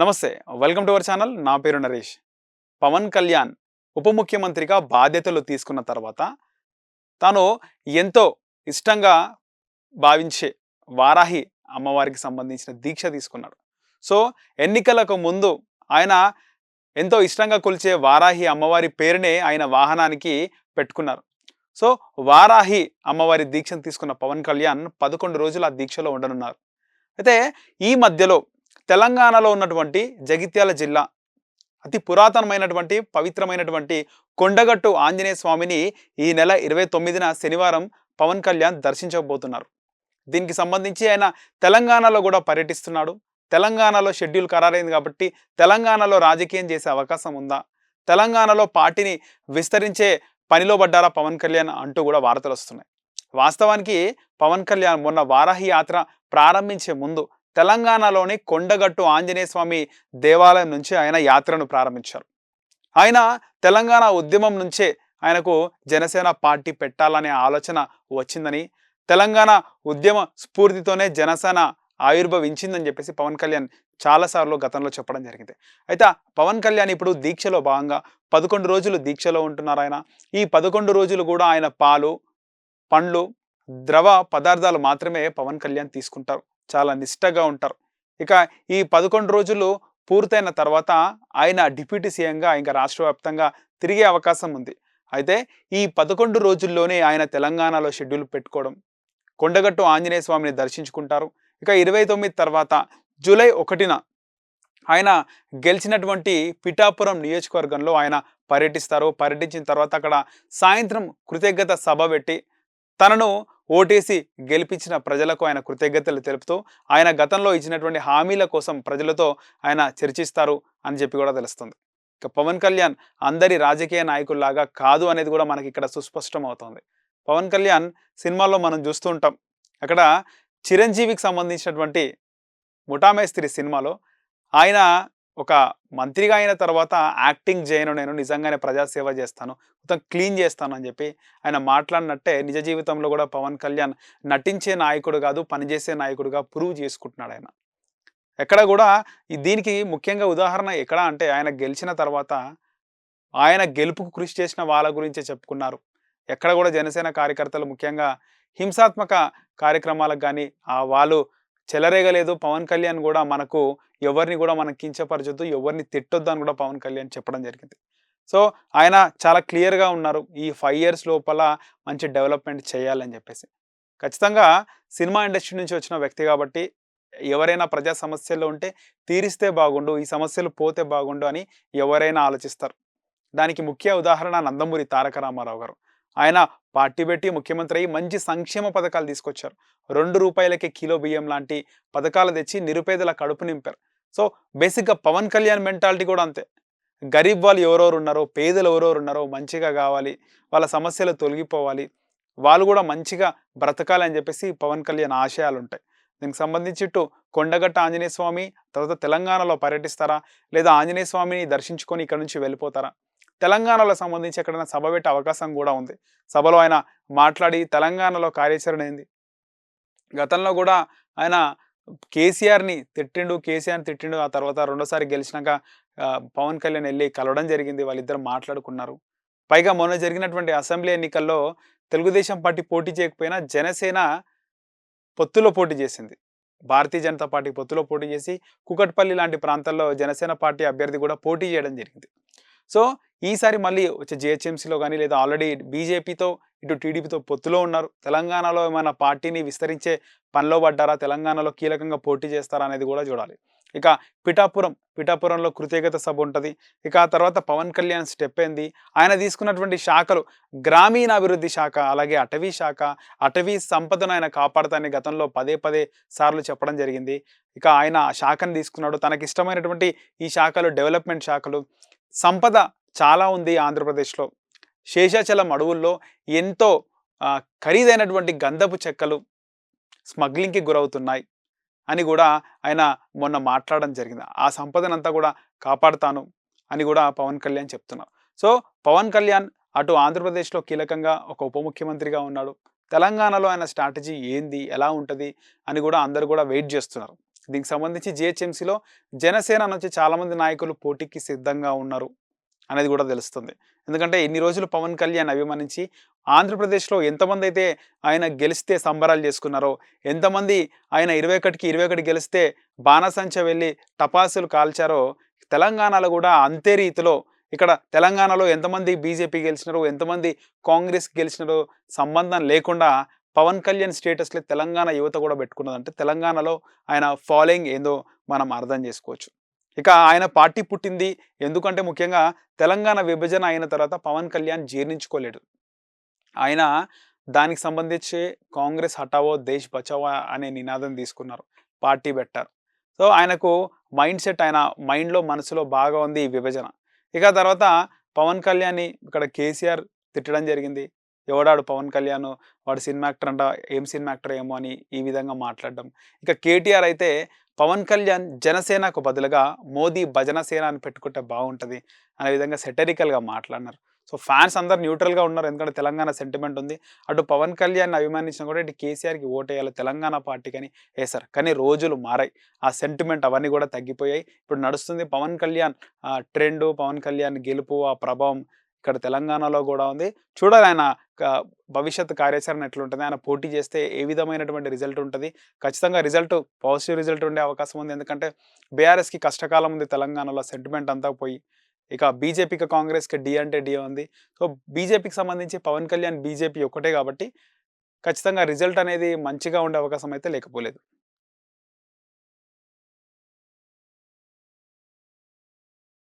నమస్తే welcome to our channel. నా పేరు నరేష్. పవన్ కళ్యాణ్ ఉప ముఖ్యమంత్రిగా బాధ్యతలు తీసుకున్న తర్వాత తాను ఎంతో ఇష్టంగా భావించే వారాహి అమ్మవారికి సంబంధించిన దీక్ష తీసుకున్నాడు. సో ఎన్నికలకు ముందు ఆయన ఎంతో ఇష్టంగా కొలిచే వారాహి అమ్మవారి పేరునే ఆయన వాహనానికి పెట్టుకున్నారు. సో వారాహి అమ్మవారి దీక్షను తీసుకున్న పవన్ కళ్యాణ్ పదకొండు రోజులు ఆ దీక్షలో ఉండనున్నారు. అయితే ఈ మధ్యలో తెలంగాణలో ఉన్నటువంటి జగిత్యాల జిల్లా అతి పురాతనమైనటువంటి పవిత్రమైనటువంటి కొండగట్టు ఆంజనేయ స్వామిని ఈ నెల ఇరవై తొమ్మిదిన శనివారం పవన్ కళ్యాణ్ దర్శించబోతున్నారు. దీనికి సంబంధించి ఆయన తెలంగాణలో కూడా పర్యటిస్తున్నాడు. తెలంగాణలో షెడ్యూల్ ఖరారైంది కాబట్టి తెలంగాణలో రాజకీయం చేసే అవకాశం ఉందా? తెలంగాణలో పార్టీని విస్తరించే పనిలో పడ్డారా పవన్ కళ్యాణ్ అంటూ కూడా వార్తలు వస్తున్నాయి. వాస్తవానికి పవన్ కళ్యాణ్ మొన్న వారాహి యాత్ర ప్రారంభించే ముందు తెలంగాణలోని కొండగట్టు ఆంజనేయ స్వామి దేవాలయం నుంచి ఆయన యాత్రను ప్రారంభించారు. ఆయన తెలంగాణ ఉద్యమం నుంచే ఆయనకు జనసేన పార్టీ పెట్టాలనే ఆలోచన వచ్చిందని తెలంగాణ ఉద్యమ స్ఫూర్తితోనే జనసేన ఆవిర్భవించిందని చెప్పేసి పవన్ కళ్యాణ్ చాలాసార్లు గతంలో చెప్పడం జరిగింది. అయితే పవన్ కళ్యాణ్ ఇప్పుడు దీక్షలో భాగంగా పదకొండు రోజులు దీక్షలో ఉంటున్నారు ఆయన. ఈ పదకొండు రోజులు కూడా ఆయన పాలు పండ్లు ద్రవ పదార్థాలు మాత్రమే పవన్ కళ్యాణ్ తీసుకుంటారు. చాలా నిష్టగా ఉంటారు. ఇక ఈ పదకొండు రోజులు పూర్తయిన తర్వాత ఆయన డిప్యూటీ సీఎంగా ఇంకా రాష్ట్ర వ్యాప్తంగా తిరిగే అవకాశం ఉంది. అయితే ఈ పదకొండు రోజుల్లోనే ఆయన తెలంగాణలో షెడ్యూల్ పెట్టుకోవడం కొండగట్టు ఆంజనేయ స్వామిని దర్శించుకుంటారు. ఇక ఇరవై తొమ్మిది తర్వాత జూలై ఒకటిన ఆయన గెలిచినటువంటి పిఠాపురం నియోజకవర్గంలో ఆయన పర్యటిస్తారు. పర్యటించిన తర్వాత అక్కడ సాయంత్రం కృతజ్ఞత సభ పెట్టి తనను ఓటేసి గెలిపించిన ప్రజలకు ఆయన కృతజ్ఞతలు తెలుపుతూ ఆయన గతంలో ఇచ్చినటువంటి హామీల కోసం ప్రజలతో ఆయన చర్చిస్తారు అని చెప్పి కూడా తెలుస్తుంది. ఇక పవన్ కళ్యాణ్ అందరి రాజకీయ నాయకుల్లాగా కాదు అనేది కూడా మనకి ఇక్కడ సుస్పష్టం అవుతుంది. పవన్ కళ్యాణ్ సినిమాల్లో మనం చూస్తూ ఉంటాం. అక్కడ చిరంజీవికి సంబంధించినటువంటి ముఠామేస్త్రి సినిమాలో ఆయన ఒక మంత్రిగా అయిన తర్వాత యాక్టింగ్ చేయను నేను నిజంగానే ప్రజాసేవ చేస్తాను మొత్తం క్లీన్ చేస్తాను అని చెప్పి ఆయన మాట్లాడినట్టే నిజ జీవితంలో కూడా పవన్ కళ్యాణ్ నటించే నాయకుడు కాదు పనిచేసే నాయకుడుగా ప్రూవ్ చేసుకుంటున్నాడు ఆయన. ఎక్కడ కూడా దీనికి ముఖ్యంగా ఉదాహరణ ఎక్కడ అంటే ఆయన గెలిచిన తర్వాత ఆయన గెలుపుకు కృషి చేసిన వాళ్ళ గురించే చెప్పుకున్నారు. ఎక్కడ కూడా జనసేన కార్యకర్తలు ముఖ్యంగా హింసాత్మక కార్యక్రమాలకు కానీ ఆ వాళ్ళు చెలరేగలేదు. పవన్ కళ్యాణ్ కూడా మనకు ఎవరిని కూడా మనం కించపరచొద్దు ఎవరిని తిట్టొద్దు అని కూడా పవన్ కళ్యాణ్ చెప్పడం జరిగింది. సో ఆయన చాలా క్లియర్గా ఉన్నారు ఈ ఫైవ్ ఇయర్స్ లోపల మంచి డెవలప్మెంట్ చేయాలని చెప్పేసి. ఖచ్చితంగా సినిమా ఇండస్ట్రీ నుంచి వచ్చిన వ్యక్తి కాబట్టి ఎవరైనా ప్రజా సమస్యల్లో ఉంటే తీరిస్తే బాగుండు ఈ సమస్యలు పోతే బాగుండు అని ఎవరైనా ఆలోచిస్తారు. దానికి ముఖ్య ఉదాహరణ నందమూరి తారక రామారావు గారు. ఆయన పార్టీ పెట్టి ముఖ్యమంత్రి అయ్యి మంచి సంక్షేమ పథకాలు తీసుకొచ్చారు. రెండు రూపాయలకే కిలో బియ్యం లాంటి పథకాలు తెచ్చి నిరుపేదల కడుపు నింపారు. సో బేసిక్గా పవన్ కళ్యాణ్ మెంటాలిటీ కూడా అంతే. గరీబ్ వాళ్ళు ఎవరెవరు ఉన్నారో పేదలు ఎవరెవరు ఉన్నారో మంచిగా కావాలి వాళ్ళ సమస్యలు తొలగిపోవాలి వాళ్ళు కూడా మంచిగా బ్రతకాలి అని చెప్పేసి పవన్ కళ్యాణ్ ఆశయాలు ఉంటాయి దీనికి సంబంధించి ఇటు కొండగట్ట ఆంజనేయ స్వామి తర్వాత తెలంగాణలో పర్యటిస్తారా? లేదా ఆంజనేయ స్వామిని దర్శించుకొని ఇక్కడ నుంచి వెళ్ళిపోతారా? తెలంగాణలో సంబంధించి ఎక్కడైనా సభ పెట్టే అవకాశం కూడా ఉంది. సభలో ఆయన మాట్లాడి తెలంగాణలో కార్యాచరణ ఏంది గతంలో కూడా ఆయన కేసీఆర్ని తిట్టిండు కేసీఆర్ని తిట్టిండు ఆ తర్వాత రెండోసారి గెలిచినాక పవన్ కళ్యాణ్ వెళ్ళి కలవడం జరిగింది వాళ్ళిద్దరు మాట్లాడుకున్నారు. పైగా మొన్న జరిగినటువంటి అసెంబ్లీ ఎన్నికల్లో తెలుగుదేశం పార్టీ పోటీ చేయకపోయినా జనసేన పొత్తులో పోటీ చేసింది. భారతీయ జనతా పార్టీ పొత్తులో పోటీ చేసి కుకట్పల్లి లాంటి ప్రాంతాల్లో జనసేన పార్టీ అభ్యర్థి కూడా పోటీ చేయడం జరిగింది. సో ఈసారి మళ్ళీ వచ్చే జిహెచ్ఎంసీలో కానీ లేదా ఆల్రెడీ బీజేపీతో ఇటు టీడీపీతో పొత్తులో ఉన్నారు. తెలంగాణలో ఏమైనా పార్టీని విస్తరించే పనిలో పడ్డారా? తెలంగాణలో కీలకంగా పోటీ చేస్తారా? అనేది కూడా చూడాలి. ఇక పిఠాపురం పిఠాపురంలో కృతజ్ఞత సభ ఉంటుంది. ఇక ఆ తర్వాత పవన్ కళ్యాణ్ స్టెప్ ఏంది? ఆయన తీసుకున్నటువంటి శాఖలు గ్రామీణాభివృద్ధి శాఖ అలాగే అటవీ శాఖ అటవీ సంపదను ఆయన కాపాడుతానని గతంలో పదే పదే సార్లు చెప్పడం జరిగింది. ఇక ఆయన ఆ శాఖను తీసుకున్నాడు. తనకి ఇష్టమైనటువంటి ఈ శాఖలు డెవలప్మెంట్ శాఖలు సంపద చాలా ఉంది ఆంధ్రప్రదేశ్లో. శేషాచలం అడవుల్లో ఎంతో ఖరీదైనటువంటి గంధపు చెక్కలు స్మగ్లింగ్కి గురవుతున్నాయి అని కూడా ఆయన మొన్న మాట్లాడడం జరిగింది. ఆ సంపదనంతా కూడా కాపాడుతాను అని కూడా పవన్ కళ్యాణ్ చెప్తున్నారు. సో పవన్ కళ్యాణ్ అటు ఆంధ్రప్రదేశ్లో కీలకంగా ఒక ఉప ముఖ్యమంత్రిగా ఉన్నాడు. తెలంగాణలో ఆయన స్ట్రాటజీ ఏంది? ఎలా ఉంటుంది? అని కూడా అందరు కూడా వెయిట్ చేస్తున్నారు. దీనికి సంబంధించి జిహెచ్ఎంసీలో జనసేన నుంచి చాలామంది నాయకులు పోటీకి సిద్ధంగా ఉన్నారు అనేది కూడా తెలుస్తుంది. ఎందుకంటే ఇన్ని రోజులు పవన్ కళ్యాణ్ అభిమానించి ఆంధ్రప్రదేశ్లో ఎంతమంది అయితే ఆయన గెలిస్తే సంబరాలు చేసుకున్నారో ఎంతమంది ఆయన ఇరవై ఒకటికి ఇరవై ఒకటి గెలిస్తే బాణసంచ వెళ్ళి టపాసులు కాల్చారో తెలంగాణలో కూడా అంతే రీతిలో ఇక్కడ తెలంగాణలో ఎంతమంది బీజేపీ గెలిచినారో ఎంతమంది కాంగ్రెస్ గెలిచినారో సంబంధం లేకుండా పవన్ కళ్యాణ్ స్టేటస్లో తెలంగాణ యువత కూడా పెట్టుకున్నదంటే తెలంగాణలో ఆయన ఫాలోయింగ్ ఏందో మనం అర్థం చేసుకోవచ్చు. ఇక ఆయన పార్టీ పుట్టింది ఎందుకంటే ముఖ్యంగా తెలంగాణ విభజన అయిన తర్వాత పవన్ కళ్యాణ్ జీర్ణించుకోలేడు. ఆయన దానికి సంబంధించి కాంగ్రెస్ హటావో దేశ్ బచావో అనే నినాదం తీసుకున్నారు పార్టీ పెట్టారు సో ఆయనకు మైండ్ సెట్ ఆయన మైండ్లో మనసులో బాగా ఉంది ఈ విభజన. ఇక తర్వాత పవన్ కళ్యాణ్ని ఇక్కడ కేసీఆర్ తిట్టడం జరిగింది. ఎవడాడు పవన్ కళ్యాణ్? వాడు సినిమా యాక్టర్ అంట ఏం సినిమా యాక్టర్ ఏమో అని ఈ విధంగా మాట్లాడడం. ఇక కేటీఆర్ అయితే పవన్ కళ్యాణ్ జనసేనకు బదులుగా మోదీ భజన సేన అని పెట్టుకుంటే బాగుంటుంది అనే విధంగా సెటరికల్గా మాట్లాడినారు. సో ఫ్యాన్స్ అందరు న్యూట్రల్గా ఉన్నారు. ఎందుకంటే తెలంగాణ సెంటిమెంట్ ఉంది. అటు పవన్ కళ్యాణ్ అభిమానించిన కూడా ఇటు కేసీఆర్కి ఓటేయాలి తెలంగాణ పార్టీకి అని వేశారు. కానీ రోజులు మారాయి. ఆ సెంటిమెంట్ అవన్నీ కూడా తగ్గిపోయాయి. ఇప్పుడు నడుస్తుంది పవన్ కళ్యాణ్ ట్రెండ్ పవన్ కళ్యాణ్ గెలుపు ఆ ప్రభావం ఇక్కడ తెలంగాణలో కూడా ఉంది. చూడాలి ఆయన భవిష్యత్ కార్యాచరణ ఎట్లుంటుంది. ఆయన పోటీ చేస్తే ఏ విధమైనటువంటి రిజల్ట్ ఉంటుంది. ఖచ్చితంగా రిజల్ట్ పాజిటివ్ రిజల్ట్ ఉండే అవకాశం ఉంది. ఎందుకంటే బీఆర్ఎస్కి కష్టకాలం ఉంది తెలంగాణలో సెంటిమెంట్ అంతా పోయి. ఇక బీజేపీకి కాంగ్రెస్కి డి అంటే డి ఉంది. సో బీజేపీకి సంబంధించి పవన్ కళ్యాణ్ బీజేపీ ఒక్కటే కాబట్టి ఖచ్చితంగా రిజల్ట్ అనేది మంచిగా ఉండే అవకాశం అయితే లేకపోలేదు.